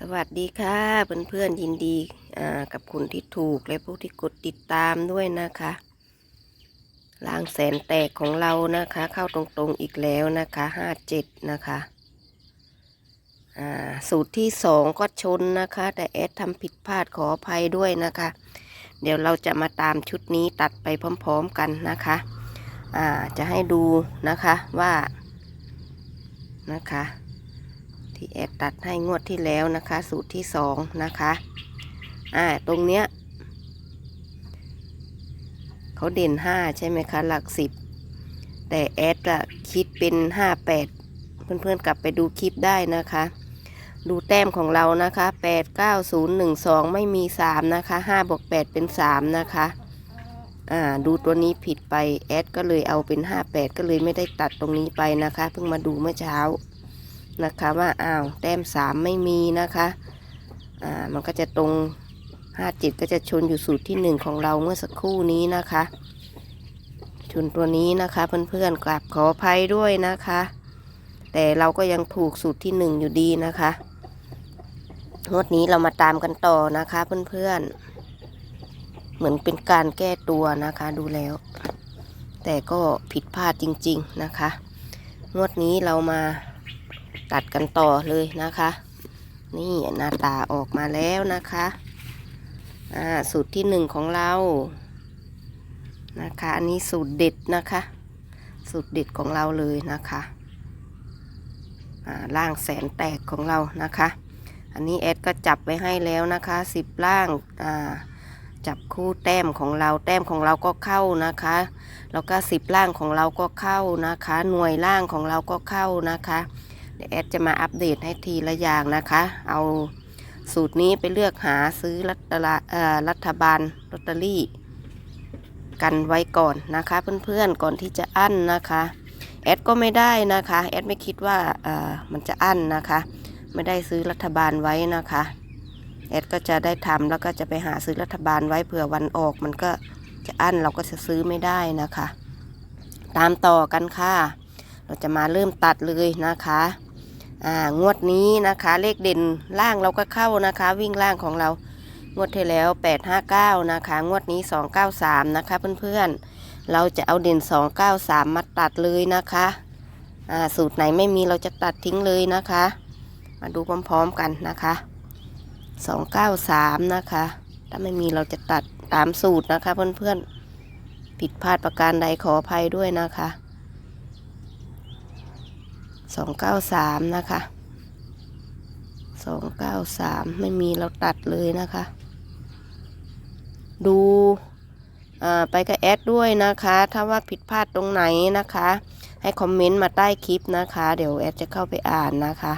สวัสดีค่ะเพื่อนๆยินดีกับคุณที่ถูกและผู้ที่กดติดตามด้วยนะคะลางแสนแตกของเรานะคะ เข้าตรงๆอีกแล้วนะคะห้าเจ็ดนะคะสูตรที่สองก็ชนนะคะ แต่แอดทำผิดพลาดขออภัยด้วยนะคะ เดี๋ยวเราจะมาตามชุดนี้ตัดไปพร้อมๆกันนะคะจะให้ดูนะคะว่านะคะ ที่แอดตัดให้งวดที่แล้วนะคะ สูตรที่สองนะคะอ่าตรงเนี้ยเขาเด่นห้าใช่ไหมคะ หลักสิบแต่แอดอะคิดเป็นห้าแปดเพื่อนๆกลับไปดูคลิปได้นะคะ ดูแต้มของเรานะคะแปดเก้าศูนย์หนึ่งสองไม่มีสามนะคะห้าบวกแปดเป็นสามนะคะอ่าดูตัวนี้ผิดไปแอดก็เลยเอาเป็นห้าแปดก็เลยไม่ได้ตัดตรงนี้ไปนะคะ เพิ่งมาดูเมื่อเช้า นะคะว่าอ้าวแต้มสามไม่มีนะคะอ่ามันก็จะตรงห้าจ็ดก็จะชนอยู่สูตรที่หนึ่งของเราเมื่อสักครู่นี้นะคะ ชนตัวนี้นะคะเพื่อนๆกลับขออภัยด้วยนะคะ แต่เราก็ยังถูกสูตรที่หนึ่งอยู่ดีนะคะงวดนี้เรามาตามกันต่อนะคะเพื่อนๆ เหมือนเป็นการแก้ตัวนะคะดูแล้ว แต่ก็ผิดพลาดจริง ๆนะคะ งวดนี้เรามา ตัดกันต่อเลยนะคะ นี่หน้าตาออกมาแล้วนะคะอ่าสูตรที่หนึ่งของเรานะคะอันนี้สูตรเด็ดนะคะ สูตรเด็ดของเราเลยนะคะอ่าล่างแสนแตกของเรานะคะ อันนี้แอดก็จับไว้ให้แล้วนะคะสิบล่างอ่าจับคู่แต้มของเราแต้มของเราก็เข้านะคะ แล้วก็สิบล่างของเราก็เข้านะคะ หน่วยล่างของเราก็เข้านะคะ เดี๋ยวแอดจะมาอัปเดตให้ทีละอย่างนะคะ เอาสูตรนี้ไปเลือกหาซื้อรัฐลรัฐบาลลอตเตอรี่ กันไว้ก่อนนะคะ เพื่อนๆก่อนที่จะอั้นนะคะ แอดก็ไม่ได้นะคะ แอดไม่คิดว่าเออมันจะอั้นนะคะ ไม่ได้ซื้อรัฐบาลไว้นะคะ แอดก็จะได้ทำแล้วก็จะไปหาซื้อรัฐบาลไว้เผื่อวันออก มันก็จะอั้นเราก็จะซื้อไม่ได้นะคะ ตามต่อกันค่ะ เราจะมาเริ่มตัดเลยนะคะ งวดนี้นะคะ เลขเด่นล่างเราก็เข้านะคะ วิ่งล่างของเรา งวดที่แล้ว 859 นะคะ งวดนี้ 293 นะคะเพื่อนๆ เราจะเอาเด่น 293 มาตัดเลยนะคะสูตรไหนไม่มีเราจะตัดทิ้งเลยนะคะ มาดูพร้อมๆกันนะคะ 293 นะคะ ถ้าไม่มีเราจะตัดตามสูตรนะคะเพื่อนๆ ผิดพลาดประการใดขออภัยด้วยนะคะ สองเก้าสามนะคะสองเก้าสามไม่มีเราตัดเลยนะคะ ดูไปกับแอดด้วยนะคะ ถ้าว่าผิดพลาดตรงไหนนะคะ ให้คอมเมนต์มาใต้คลิปนะคะ เดี๋ยวแอดจะเข้าไปอ่านนะคะ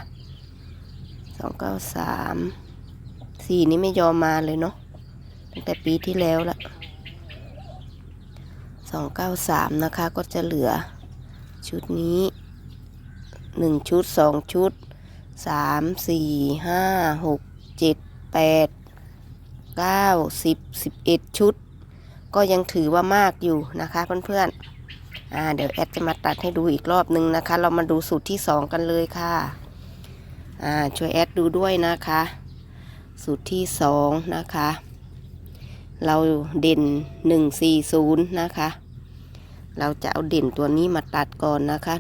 สองเก้าสามสี่นี้ไม่ยอมมาเลยเนาะตั้งแต่ปีที่แล้วละสองเก้าสามนะคะก็จะเหลือชุดนี้ หนึ่งชุดสองชุดสามสี่ห้าหกเจ็ดแปดเก้าสิบสิบเอ็ดชุด ก็ยังถือว่ามากอยู่นะคะเพื่อนๆอ่าเดี๋ยวแอดจะมาตัดให้ดูอีกรอบนึงนะคะ เรามาดูสูตรที่สองกันเลยค่ะอ่าช่วยแอดดูด้วยนะคะ สูตรที่สองนะคะ เราเด่นหนึ่งสี่ศูนย์นะคะ เราจะเอาเด่นตัวนี้มาตัดก่อนนะคะ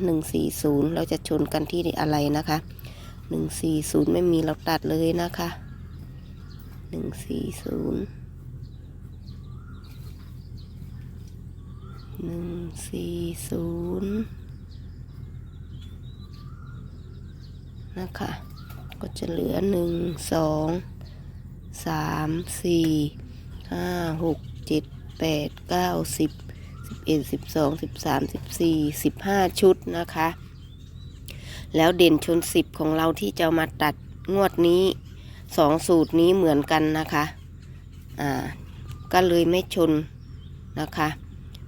140 เราจะชนกันที่อะไรนะคะ 140 ไม่มีเราตัดเลยนะคะ 140 140 นะคะ ก็จะเหลือ 1 2 3 4 5 6 7 8 9 10 สิบเอ็ดสิบสองสิบสามสิบสี่สิบห้าชุดนะคะ แล้วเด่นชนสิบของเราที่จะมาตัดงวดนี้สองสูตรนี้เหมือนกันนะคะ อ่า ก็เลยไม่ชนนะคะ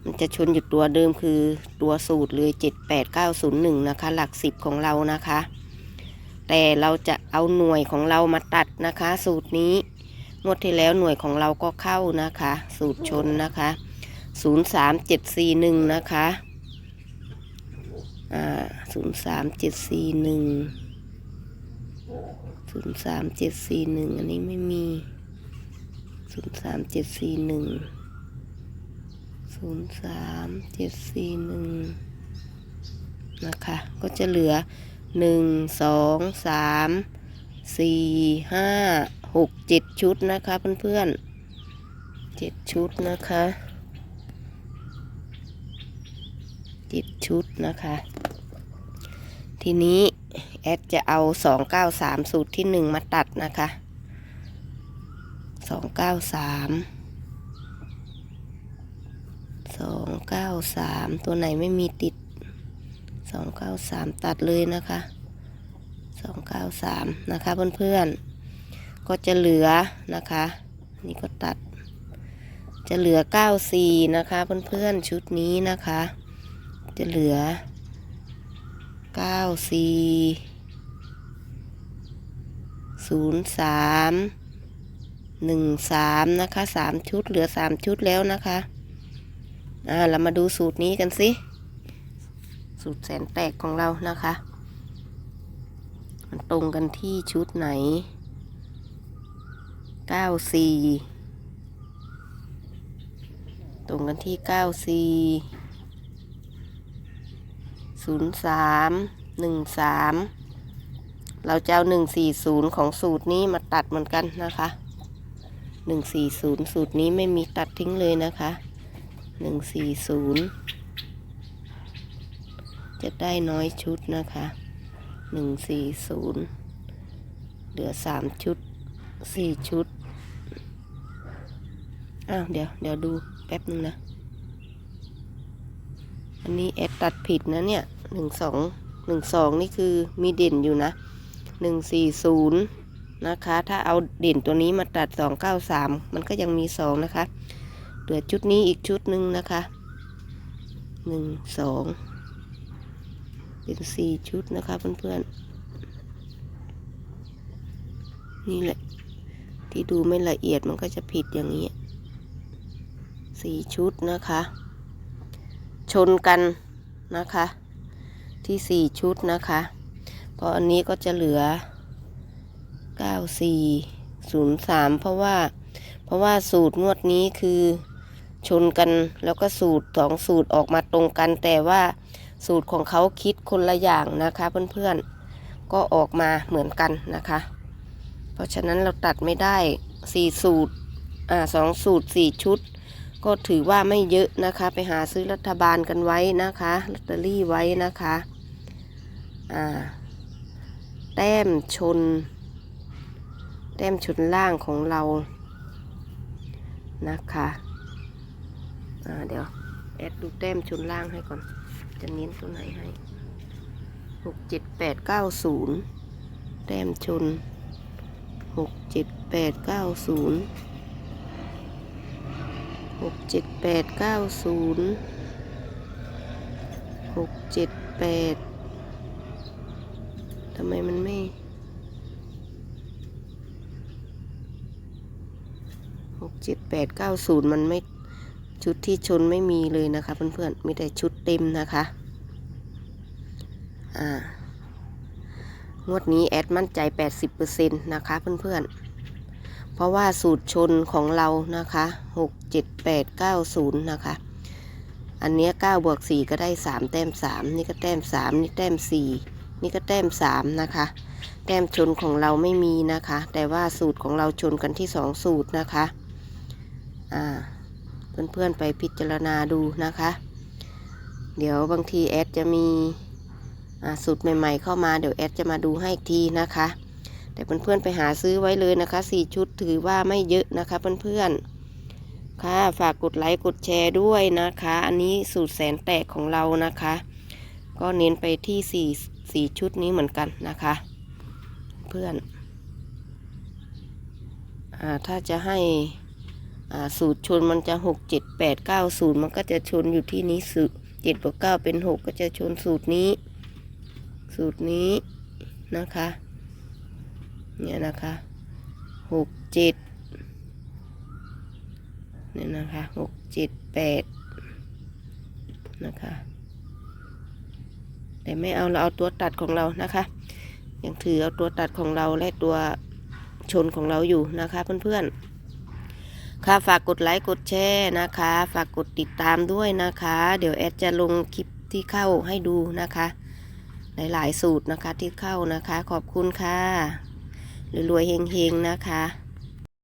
มันจะชนอยู่ตัวเดิมคือตัวสูตรเลยเจ็ดแปดเก้าศูนย์หนึ่งนะคะ หลักสิบของเรานะคะ แต่เราจะเอาหน่วยของเรามาตัดนะคะ สูตรนี้งวดที่แล้วหน่วยของเราก็เข้านะคะ สูตรชนนะคะ ศูนย์สามเจ็ดสี่หนึ่งนะคะ อ่าศูนย์สามเจ็ดสี่หนึ่งศูนย์สามเจ็ดสี่หนึ่งอันนี้ไม่มีศูนย์สามเจ็ดสี่หนึ่งศูนย์สามเจ็ดสี่หนึ่งนะคะ ก็จะเหลือหนึ่งสองสามสี่ห้าหกเจ็ดชุดนะคะเพื่อนๆเจ็ดชุดนะคะ เจ็ดชุดนะคะ ทีนี้แอดจะเอา293สูตรที่1มาตัดนะคะ293 293ตัวไหนไม่มีติด293ตัดเลยนะคะ293นะคะเพื่อนๆ ก็จะเหลือนะคะ นี่ก็ตัด จะเหลือ94นะคะเพื่อนๆ ชุดนี้นะคะ จะเหลือเก้าสี่ศูนย์สามหนึ่งสามนะคะสามชุดเหลือสามชุดแล้วนะคะอ่าเรามาดูสูตรนี้กันสิ สูตรแสนแตกของเรานะคะ มันตรงกันที่ชุดไหนเก้าสี่ตรงกันที่เก้าสี่ ศูนย์สามหนึ่งสามเราจะเอาหนึ่งสี่ศูนย์ของสูตรนี้มาตัดเหมือนกันนะคะหนึ่งสี่ศูนย์สูตรนี้ไม่มีตัดทิ้งเลยนะคะหนึ่งสี่ศูนย์จะได้น้อยชุดนะคะหนึ่งสี่ศูนย์เหลือสามชุดสี่ชุดอ้าวเดี๋ยวเดี๋ยวดูแป๊บนึงนะ อันนี้แอดตัดผิดนะเนี่ยหนึ่งสองหนึ่งสองนี่คือมีเด่นอยู่นะหนึ่งสี่ศูนย์นะคะ ถ้าเอาเด่นตัวนี้มาตัดสองเก้าสามมันก็ยังมีสองนะคะเหลือชุดนี้อีกชุดหนึ่งนะคะหนึ่งสองเป็นสี่ชุดนะคะเพื่อนๆ นี่แหละ ที่ดูไม่ละเอียดมันก็จะผิดอย่างนี้สี่ชุดนะคะ ชนกันนะคะ ที่สี่ชุดนะคะพราะอันนี้ก็จะเหลือเก้าสี่ศูนย์สามเพราะว่าเพราะว่าสูตรงวดนี้คือชนกันแล้วก็สูตรสองสูตรออกมาตรงกัน แต่ว่าสูตรของเขาคิดคนละอย่างนะคะเพื่อนๆ ก็ออกมาเหมือนกันนะคะ เพราะฉะนั้นเราตัดไม่ได้สี่สูตรอ่าสองสูตรสี่ชุด ก็ถือว่าไม่เยอะนะคะ ไปหาซื้อรัฐบาลกันไว้นะคะลอตเตอรี่ไว้นะคะอ่าแต้มชน แต้มชนล่างของเรานะคะอ่าเดี๋ยวแอดดูแต้มชนล่างให้ก่อน จะเน้นตัวไหนให้หกเจ็ดแปดเก้าศูนย์แต้มชนหกเจ็ดแปดเก้าศูนย์ หกเจ็ดแปดเก้าศูนย์หกเจ็ดแปดทำไมมันไม่หกเจ็ดแปดเก้าศูนย์มันไม่ชุดที่ชนไม่มีเลยนะคะเพื่อนๆ มีแต่ชุดเต็มนะคะ อ่างวดนี้แอดมั่นใจ 80%นะคะเพื่อนๆ เพราะว่าสูตรชนของเรานะคะหกเจ็ดแปดเก้าศูนย์นะคะอันเนี้ยเก้าบวกสี่ก็ได้สามแต้มสามนี่ก็แต้มสามนี่แต้มสี่นี่ก็แต้มสามนะคะ แต้มชนของเราไม่มีนะคะ แต่ว่าสูตรของเราชนกันที่สองสูตรนะคะอ่าเพื่อนๆไปพิจารณาดูนะคะ เดี๋ยวบางทีแอดจะมีสูตรใหม่ๆเข้ามาเดี๋ยวแอดจะมาดูให้อีกทีนะคะ แต่เพื่อนๆไปหาซื้อไว้เลยนะคะสี่ชุดถือว่าไม่เยอะนะคะเพื่อนๆ ค่ะฝากกดไลค์กดแชร์ด้วยนะคะ อันนี้สูตรแสนแตกของเรานะคะ ก็เน้นไปที่สี่สี่ชุดนี้เหมือนกันนะคะ เพื่อนอาถ้าจะให้สูตรชนมันจะหกเจ็ดแปดเก้าศูนย์มันก็จะชนอยู่ที่นี้สูตรเจ็ดบวกเก้าเป็นหกก็จะชนสูตรนี้ สูตรนี้นะคะ เนี่ยนะคะหกเจ็ดเนี่ยนะคะหกเจ็ดแปดนะคะแต่ไม่เอาเราเอาตัวตัดของเรานะคะยังถือเอาตัวตัดของเราและตัวชนของเราอยู่นะคะเพื่อนๆ ค่ะฝากกดไลค์กดแชร์นะคะ ฝากกดติดตามด้วยนะคะ เดี๋ยวแอดจะลงคลิปที่เข้าให้ดูนะคะ หลายๆสูตรนะคะที่เข้านะคะ ขอบคุณค่ะ รวยๆเฮงๆนะคะ